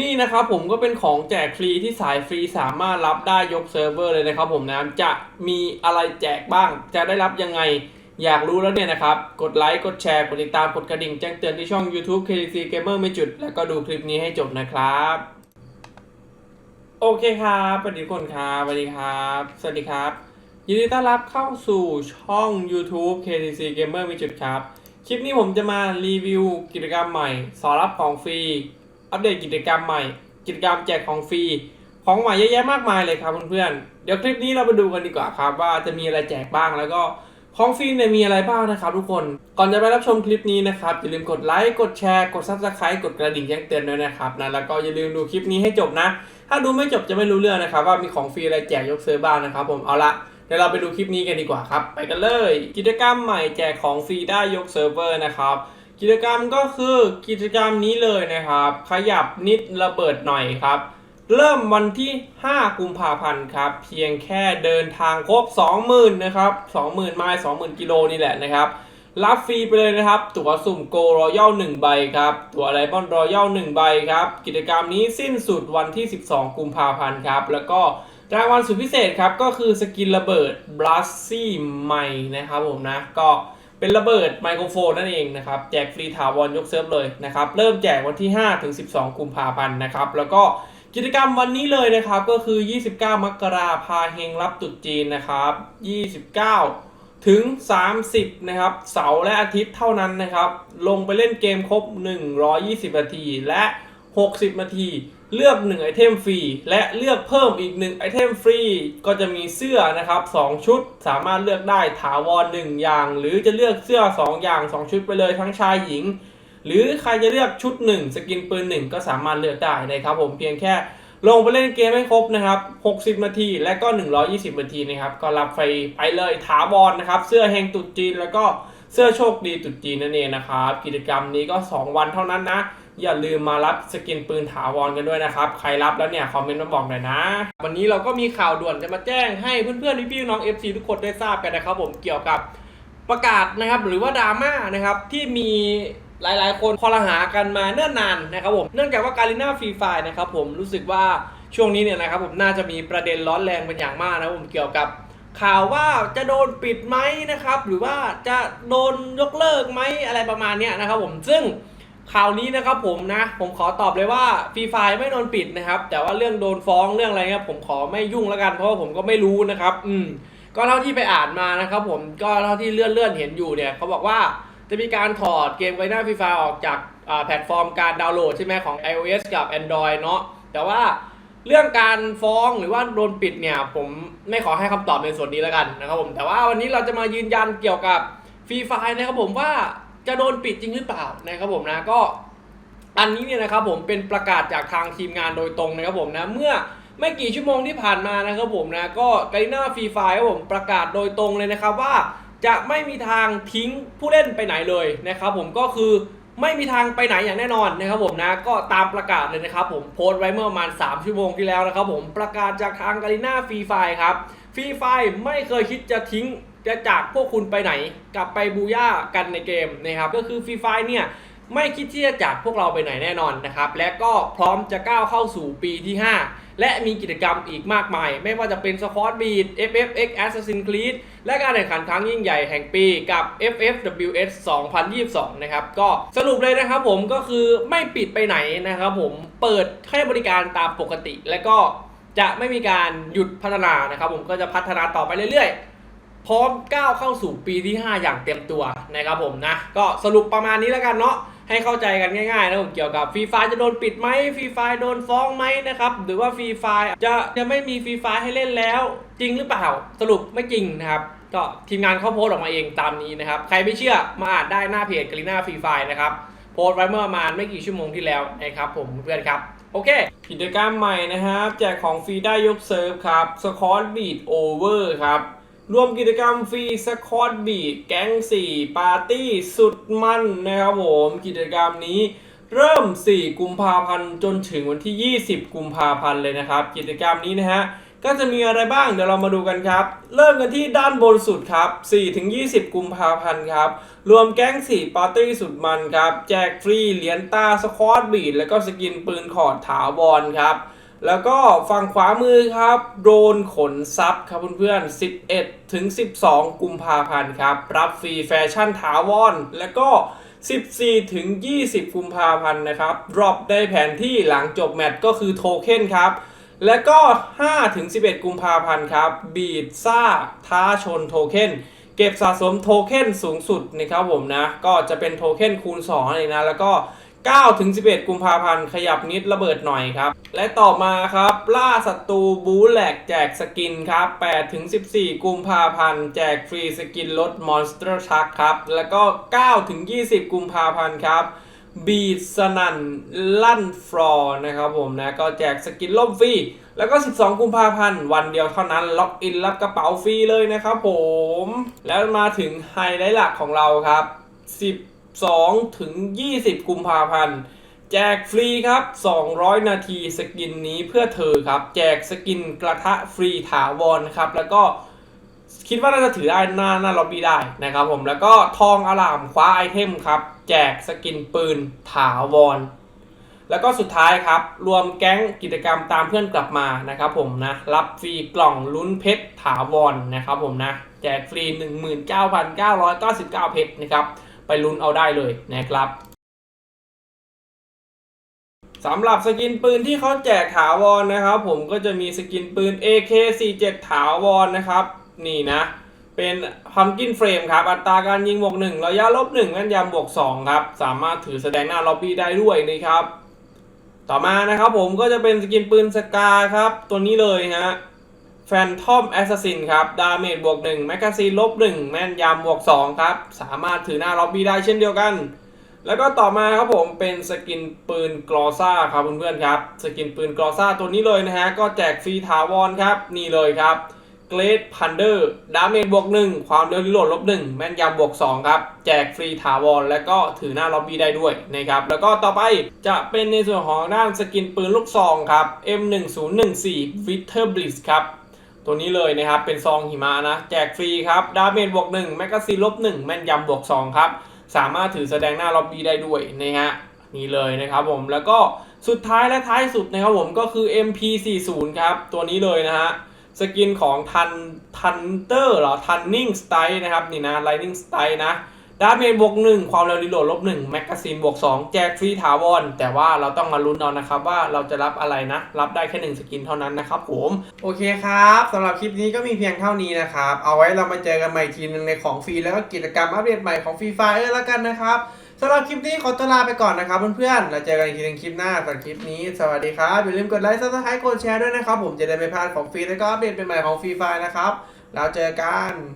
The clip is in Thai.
นี่นะครับผมก็เป็นของแจกฟรีที่สายฟรีสามารถรับได้ยกเซิร์ฟเวอร์เลยนะครับผมนะจะมีอะไรแจกบ้าง จะได้รับยังไงอยากรู้แล้วเนี่ยนะครับ กดไลค์ กดแชร์ กดติดตาม กดกระดิ่ง แจ้งเตือนที่ช่อง YouTube KDC Gamer ไม่จุด แล้วก็ดูคลิปนี้ให้จบนะครับ โอเคครับสวัสดีทุกคนครับสวัสดีครับ สวัสดีครับ ยินดีต้อนรับเข้าสู่ช่อง YouTube KTC Gamer มีจุดครับ คลิปนี้ผมจะมารีวิวกิจกรรมใหม่ สอนรับของฟรี อัปเดตกิจกรรมใหม่ กิจกรรมแจกของฟรี ของใหม่เยอะแยะมากมายเลยครับเพื่อนๆ เดี๋ยวคลิปนี้เราไปดูกันดีกว่าครับว่าจะมีอะไรแจกบ้างแล้วก็ของฟรีเนี่ยมีอะไรบ้างนะครับทุกคน ก่อนจะไปรับชมคลิปนี้นะครับอย่าลืมกดไลค์ กดแชร์ กด Subscribe กดกระดิ่งแจ้งเตือนด้วยนะครับนะแล้วก็อย่าลืมดูคลิปนี้ให้จบนะ ถ้าดูไม่จบจะไม่รู้เรื่องนะครับว่ามีของฟรีอะไรแจกยกเซิร์ฟบ้างนะครับผมเอาละเดี๋ยวเราไปดูคลิปนี้กันดีกว่าครับ ไปกันเลย กิจกรรมใหม่แจกของฟรีได้ยกเซิร์ฟเวอร์นะครับ กิจกรรมก็คือกิจกรรมนี้เลยนะครับ ขยับนิดระเบิดหน่อยครับ เริ่มวันที่ 5 กุมภาพันธ์ครับ เพียงแค่เดินทางครบ 20,000นะครับ20,000ไมล์20,000 กิโลนี่แหละนะครับรับฟรีไปเลยนะครับ ตั๋วสุ่มโกรอยัล1ใบครับ ตั๋วไลบอนรอยัล1ใบครับ กิจกรรมนี้สิ้นสุดวันที่ 12 กุมภาพันธ์ครับ แล้วก็รางวัลสุดพิเศษครับ ก็คือสกินระเบิดบลัสซี่ใหม่นะครับผมนะ ก็ เป็นระเบิดไมโครโฟนนั่นเองนะครับ แจกฟรีถาวรยกเซิร์ฟเลยนะครับ เริ่มแจกวันที่ 5 ถึง 12 กุมภาพันธ์นะครับ แล้วก็กิจกรรมวันนี้เลยนะครับ ก็คือ 29 มกราพาเฮงรับตรุษจีนนะครับ 29 ถึง 30 นะครับ เสาร์และอาทิตย์เท่านั้นนะครับ ลงไปเล่นเกมครบ 120 นาทีและ 60 นาที เลือก 1 ไอเทมฟรี และเลือกเพิ่มอีก 1 ไอเทมฟรี ก็จะมีเสื้อนะครับ 2 ชุดสามารถเลือกได้ถาวร 1 อย่าง หรือจะเลือกเสื้อ 2 อย่าง 2 ชุดไปเลยทั้งชายหญิง หรือใครจะเลือกชุด 1 สกินปืน 1 ก็สามารถเลือกได้นะครับผมเพียงแค่ลงไปเล่นเกมให้ครบนะครับ 60 นาที และก็ 120 นาทีนะครับ ก็รับไฟไปเลยถาวรนะครับ เสื้อแห่งตรุษจีน แล้วก็เสื้อโชคดีตรุษจีนนั่นเองนะครับ กิจกรรมนี้ก็ 2 วันเท่านั้นนะ อย่าลืมมารับสกินปืนถาวรกันด้วยนะครับ ใครรับแล้วเนี่ยคอมเมนต์มาบอกหน่อยนะ วันนี้เราก็มีข่าวด่วนจะมาแจ้งให้เพื่อนๆพี่ๆน้อง FC ทุกคนได้ทราบกันนะครับผมเกี่ยวกับประกาศนะครับหรือว่าดราม่านะครับที่มีหลายๆ คนคอรหากันมาเนิ่นนานนะครับผมเนื่องจากว่าการิน่าฟรีไฟนะครับผมรู้สึกว่าช่วงนี้เนี่ยนะครับผมน่าจะมีประเด็นร้อนแรงเป็นอย่างมากนะครับผมเกี่ยวกับข่าวว่าจะโดนปิดไหมนะครับ หรือว่าจะโดนยกเลิกไหมอะไรประมาณนี้นะครับผมซึ่ง ข่าวนี้นะครับผมนะ ผมขอตอบเลยว่าฟรีไฟไม่โดนปิดนะครับ แต่ว่าเรื่องโดนฟ้องเรื่องอะไรเงี้ยผมขอไม่ยุ่งแล้วกันเพราะว่าผมก็ไม่รู้นะครับ อืมก็เท่าที่ไปอ่านมานะครับ ผมก็เท่าที่เลื่อนเลื่อนเห็นอยู่เนี่ยเขาบอกว่าจะมีการถอดเกมไวน่าฟรีไฟออกจากแพลตฟอร์มการดาวน์โหลดใช่ไหมของ iOS กับ Android เนาะแต่ว่าเรื่องการฟ้องหรือว่าโดนปิดเนี่ย ผมไม่ขอให้คำตอบในส่วนนี้แล้วกันนะครับผมแต่ว่าวันนี้เราจะมายืนยันเกี่ยวกับฟรีไฟนะครับผมว่า จะโดนปิดจริงหรือเปล่านะครับผมนะก็อันนี้เนี่ยนะครับผมเป็นประกาศจากทางทีมงานโดยตรงนะครับผมนะเมื่อไม่กี่ชั่วโมงที่ผ่านมานะครับผมนะก็กาลิน่าฟรีไฟครับผมประกาศโดยตรงเลยนะครับว่าจะไม่มีทางทิ้งผู้เล่นไปไหนเลยนะครับผมก็คือไม่มีทางไปไหนอย่างแน่นอนนะครับผมนะก็ตามประกาศเลยนะครับผมโพสต์ไว้เมื่อประมาณ 3 ชั่วโมงที่แล้วนะครับผมประกาศจากทางกาลิน่าฟรีไฟครับฟรีไฟไม่เคยคิดจะทิ้ง จะจากพวกคุณไปไหน กลับไปบูย่ากันในเกมนะครับ ก็คือฟรีไฟเนี่ยไม่คิดที่จะจากพวกเราไปไหนแน่นอนนะครับ และก็พร้อมจะก้าวเข้าสู่ปีที่ 5 และมีกิจกรรมอีกมากมาย ไม่ว่าจะเป็น Squad Beat FFX Assassin's Creed และการแข่งขันครั้งยิ่งใหญ่แห่งปีกับ FFWS 2022 นะครับ ก็สรุปเลยนะครับผมก็คือไม่ปิดไปไหนนะครับผมเปิดให้บริการตามปกติ และก็จะไม่มีการหยุดพัฒนานะครับผมก็จะพัฒนาต่อไปเรื่อยๆ พร้อมก้าวเข้าสู่ปีที่ 5 อย่างเต็มตัวนะครับผมนะ ก็สรุปประมาณนี้แล้วกันเนาะให้เข้าใจกันง่ายๆนะผมเกี่ยวกับฟรีไฟจะโดนปิดไหมฟรีไฟโดนฟ้องไหมนะครับหรือว่าฟรีไฟจะจะไม่มีฟรีไฟให้เล่นแล้ว จริงหรือเปล่าสรุปไม่จริงนะครับก็ทีมงานเขาโพสต์ออกมาเองตามนี้นะครับ ใครไม่เชื่อมาอ่านได้หน้าเพจกาลิน่าฟรีไฟนะครับโพสต์ไว้เมื่อประมาณไม่กี่ชั่วโมงที่แล้วนะครับผมเพื่อนครับ โอเค กิจกรรมใหม่นะครับ แจกของฟรีได้ยกเซิร์ฟครับสคอตบีดโอเวอร์ครับ รวมกิจกรรมฟรีสคอตบีดแก๊ง4ปาร์ตี้สุดมันนะครับผมกิจกรรมนี้เริ่ม 4 กุมภาพันธ์จนถึงวันที่ 20 กุมภาพันธ์เลยนะครับ กิจกรรมนี้นะฮะก็จะมีอะไรบ้างเดี๋ยวเรามาดูกันครับ เริ่มกันที่ด้านบนสุดครับ4-20 กุมภาพันธ์ครับ รวมแก๊ง 4 ปาร์ตี้สุดมันครับ แจกฟรีเหรียญตาสควอตบีดแล้วก็สกินปืนขอดถาวรครับ แล้วก็ฝั่งขวามือครับโดนขนซับครับเพื่อนๆ 11 ถึง 12 กุมภาพันธ์ครับ รับฟรีแฟชั่นถาวรแล้วก็ 14 ถึง 20 กุมภาพันธ์นะครับดรอปได้แผนที่หลังจบแมตช์ก็คือโทเค็นครับ แล้วก็ 5 ถึง 11 กุมภาพันธ์ครับ บีดซ่าท้าชนโทเค็นเก็บสะสมโทเค็นสูงสุดนะครับผมนะ ก็จะเป็นโทเค็นคูณ2เลยนะ แล้วก็ 9ถึง11 กุมภาพันธ์ ขยับนิดระเบิดหน่อยครับ และต่อมาครับ ล่าศัตรูบูแหลกแจกสกินครับ8ถึง14 กุมภาพันธ์ แจกฟรีสกินรถมอนสเตอร์ชักครับ แล้วก็9ถึง20 กุมภาพันธ์ครับบีดสนันลั่นฟลอร์นะครับผมนะ ก็แจกสกินล่มฟรี แล้วก็ 12 กุมภาพันธ์ วันเดียวเท่านั้น ล็อกอินรับกระเป๋าฟรีเลยนะครับผม แล้วมาถึงไฮไลท์หลักของเราครับ 12 ถึง 20 กุมภาพันธ์ แจกฟรีครับ 200 นาทีสกินนี้เพื่อเธอครับ แจกสกินกระทะฟรีถาวรครับ แล้วก็คิดว่าน่าจะถือได้หน้าหน้าล็อบบี้ได้นะครับผมแล้วก็ทองอลามคว้าไอเทมครับ แจกสกินปืนถาวร แล้วก็สุดท้ายครับ รวมแก๊งกิจกรรมตามเพื่อนกลับมานะครับผมนะ รับฟรีกล่องลุ้นเพชรถาวรนะครับผมนะ แจกฟรี 19,999 เพชรนะครับ ไปลุ้นเอาได้เลยนะครับสำหรับสกินปืนที่เขาแจกถาวรนะครับ ผมก็จะมีสกินปืน AK47 ถาวรนะครับ นี่นะ เป็นพัมกินเฟรมครับ อัตราการยิงบวก1ระยะลบ1แม่นยำบวก2ครับ สามารถถือแสดงหน้าล็อบบี้ได้ด้วยนะครับ ต่อมานะครับผมก็จะเป็นสกินปืนสกาครับ ตัวนี้เลยฮะ แฟนทอมแอสซัสซินครับ ดาเมจบวก1แมกกาซีนลบ1แม่นยำบวก2ครับ สามารถถือหน้าล็อบบี้ได้เช่นเดียวกัน แล้วก็ต่อมาครับผมเป็นสกินปืนกรอซ่าครับเพื่อนๆครับ สกินปืนกรอซ่าตัวนี้เลยนะฮะ ก็แจกฟรีถาวรครับ นี่เลยครับเกรดพันเดอร์ดาเมจบวก1ความเร็วรีโหลดลบ1แม่นยำบวก2ครับ แจกฟรีถาวร แล้วก็ถือหน้าล็อบบี้ได้ด้วยนะครับ แล้วก็ต่อไปจะเป็นในส่วนของด้านสกินปืนลูกซองครับ M1014 Winter Blitz ครับ ตัวนี้เลยนะครับ เป็นซองหิมะนะ แจกฟรีครับ ดาเมจบวก1แมกกาซีนลบ1แม่นยำบวก2ครับ สามารถถือแสดงหน้าล็อบบี้ได้ด้วยนะฮะนี่เลยนะครับผมแล้วก็สุดท้ายและท้ายสุดนะครับผมก็คือ MP40 ครับ ตัวนี้เลยนะฮะสกินของทันทันเตอร์หรอทันนิ่งสไตล์นะครับนี่นะไลนิ่งสไตล์นะ ดาเมจบวก1ความเร็วรีโหลดลบ1แมกกาซีนบวก2แจกฟรีถาวรแต่ว่าเราต้องมาลุ้นเอานะครับว่าเราจะรับอะไรนะ รับได้แค่1สกินเท่านั้นนะครับผม โอเคครับสำหรับคลิปนี้ก็มีเพียงเท่านี้นะครับ เอาไว้เรามาเจอกันใหม่ทีนึงในของฟรีแล้วก็กิจกรรมอัปเดตใหม่ของฟรีไฟเออแล้วกันนะครับสำหรับคลิปนี้ขอตัวลาไปก่อนนะครับเพื่อนๆเราเจอกันอีกทีในคลิปหน้าสำหรับคลิปนี้สวัสดีครับอย่าลืมกดไลค์ซับสไครต์กดแชร์ด้วยนะครับผมจะได้ไม่พลาดของฟรีแล้วก็อัปเดตใหม่ของฟรีไฟนะครับแล้วเจอกัน